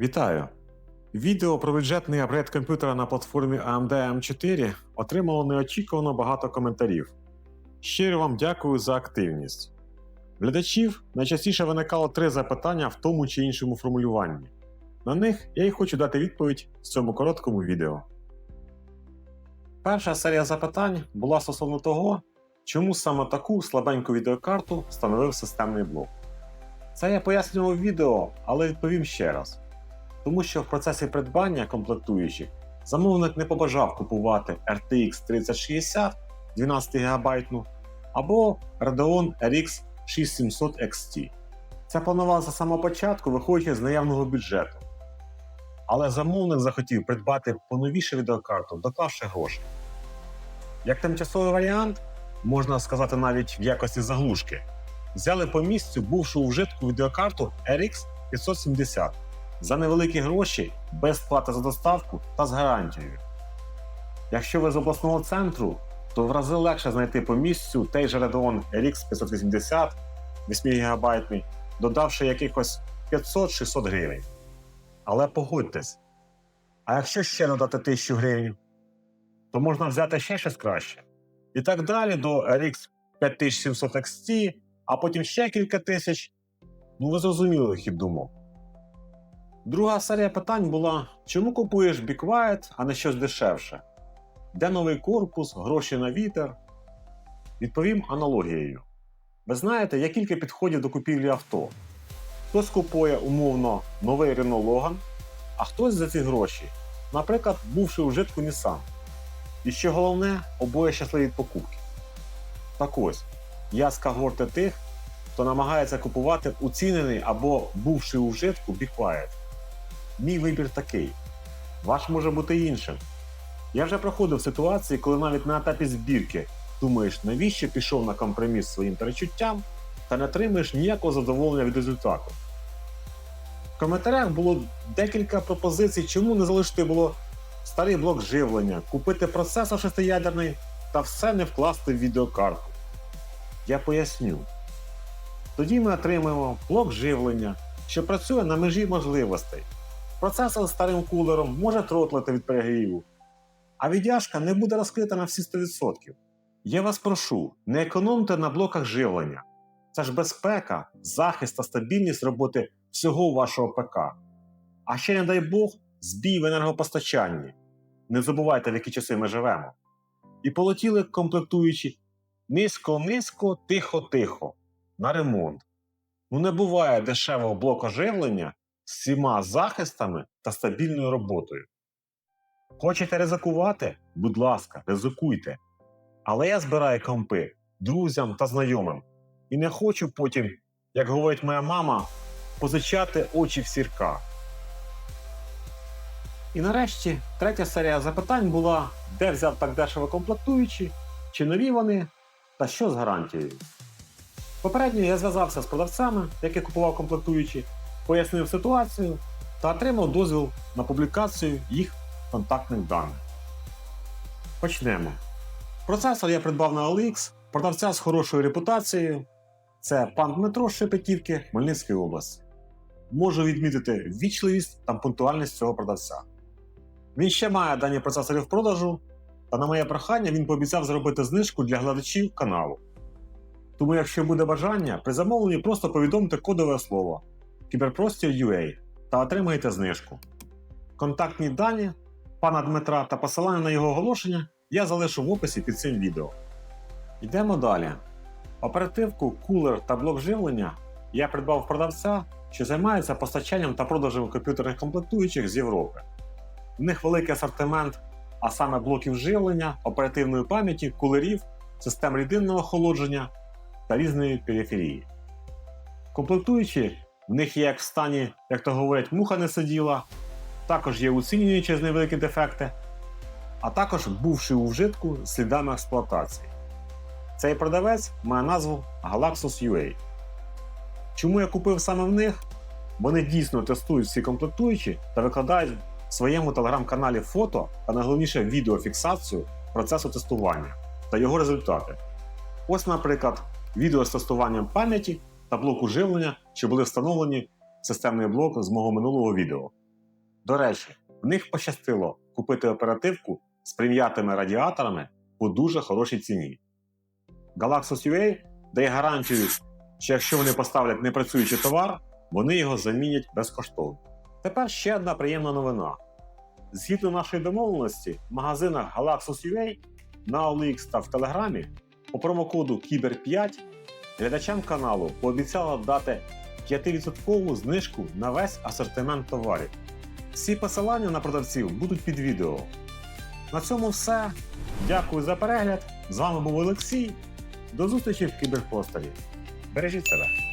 Вітаю! Відео про бюджетний апгрейд комп'ютера на платформі AMD M4 отримало неочікувано багато коментарів. Щиро вам дякую за активність. Глядачів найчастіше виникало три запитання в тому чи іншому формулюванні. На них я й хочу дати відповідь в цьому короткому відео. Перша серія запитань була стосовно того, чому саме таку слабеньку відеокарту встановив системний блок. Це я пояснював в відео, але відповім ще раз. Тому що в процесі придбання комплектуючих замовник не побажав купувати RTX 3060 12 ГБ або Radeon RX 6700 XT. Це планувалося з самого початку, виходячи з наявного бюджету. Але замовник захотів придбати поновішу відеокарту, доклавши грошей. Як тимчасовий варіант, можна сказати навіть в якості заглушки, взяли по місцю бувшу у вжитку відеокарту RX 570 за невеликі гроші, без плати за доставку та з гарантією. Якщо ви з обласного центру, то в рази легше знайти по місцю той же Radeon RX 580 8 ГБ, додавши якихось 500-600 гривень. Але погодьтесь, а якщо ще додати 1000 гривень, то можна взяти ще щось краще. І так далі до RX 5700 XT, а потім ще кілька тисяч. Ну ви зрозуміли хід думок. Друга серія питань була: чому купуєш Be Quiet, а не щось дешевше? Де новий корпус, гроші на вітер? Відповім аналогією. Ви знаєте, є кілька підходів до купівлі авто. Хтось купує умовно новий Renault Logan, а хтось за ці гроші, наприклад, бувши у житку Nissan. І що головне, обоє щасливі від покупки. Так ось, я з когорти тих, хто намагається купувати уцінений або бувший у вжитку Be Quiet. Мій вибір такий. Ваш може бути іншим. Я вже проходив ситуації, коли навіть на етапі збірки думаєш, навіщо пішов на компроміс своїм перечуттям та не отримаєш ніякого задоволення від результату. В коментарях було декілька пропозицій, чому не залишити було старий блок живлення, купити процесор шестиядерний та все не вкласти в відеокарту. Я поясню. Тоді ми отримаємо блок живлення, що працює на межі можливостей. Процесор з старим кулером може тротлити від перегріву, а віддяжка не буде розкрита на всі 100%. Я вас прошу, не економте на блоках живлення. Це ж безпека, захист та стабільність роботи всього вашого ПК. А ще, не дай Бог, збій в енергопостачанні. Не забувайте, в які часи ми живемо. І полетіли комплектуючі низько-низько, тихо-тихо, на ремонт. Ну не буває дешевого блоку живлення всіма захистами та стабільною роботою. Хочете ризикувати? Будь ласка, ризикуйте. Але я збираю компи друзям та знайомим і не хочу потім, як говорить моя мама, позичати очі в сірка. І нарешті третя серія запитань була, де взяв так дешево комплектуючі, чи нові вони, та що з гарантією. Попередньо я зв'язався з продавцями, які купував комплектуючі, пояснив ситуацію та отримав дозвіл на публікацію їх контактних даних. Почнемо. Процесор я придбав на OLX, продавця з хорошою репутацією. Це пан Дмитро Шепетівки, Хмельницької області. Можу відмітити ввічливість та пунктуальність цього продавця. Він ще має дані процесори в продажу, та на моє прохання він пообіцяв зробити знижку для глядачів каналу. Тому, якщо буде бажання, при замовленні просто повідомте кодове слово кіберпростір.ua та отримаєте знижку. Контактні дані пана Дмитра та посилання на його оголошення я залишу в описі під цим відео. Йдемо далі. Оперативку, кулер та блок живлення я придбав продавця, що займається постачанням та продажем комп'ютерних комплектуючих з Європи. В них великий асортимент, а саме блоків живлення, оперативної пам'яті, кулерів, систем рідинного охолодження та різної периферії. Комплектуючі в них є як в стані, як то говорять, муха не сиділа, також є оцінюючі через невеликі дефекти, а також бувши у вжитку слідами експлуатації. Цей продавець має назву Galaxus UA. Чому я купив саме в них? Вони дійсно тестують всі комплектуючі та викладають в своєму телеграм-каналі фото та найголовніше відеофіксацію процесу тестування та його результати. Ось, наприклад, відео з тестуванням пам'яті та блоку живлення, що були встановлені в системний блок з мого минулого відео. До речі, в них пощастило купити оперативку з прим'ятими радіаторами по дуже хорошій ціні. Galaxus UA дає гарантію, що якщо вони поставлять непрацюючий товар, вони його замінять безкоштовно. Тепер ще одна приємна новина. Згідно нашої домовленості, в магазинах Galaxus UA на OLX та в Телеграмі по промокоду KIBER5 глядачам каналу пообіцяла дати 5% знижку на весь асортимент товарів. Всі посилання на продавців будуть під відео. На цьому все. Дякую за перегляд. З вами був Олексій. До зустрічі в кіберпросторі. Бережіть себе.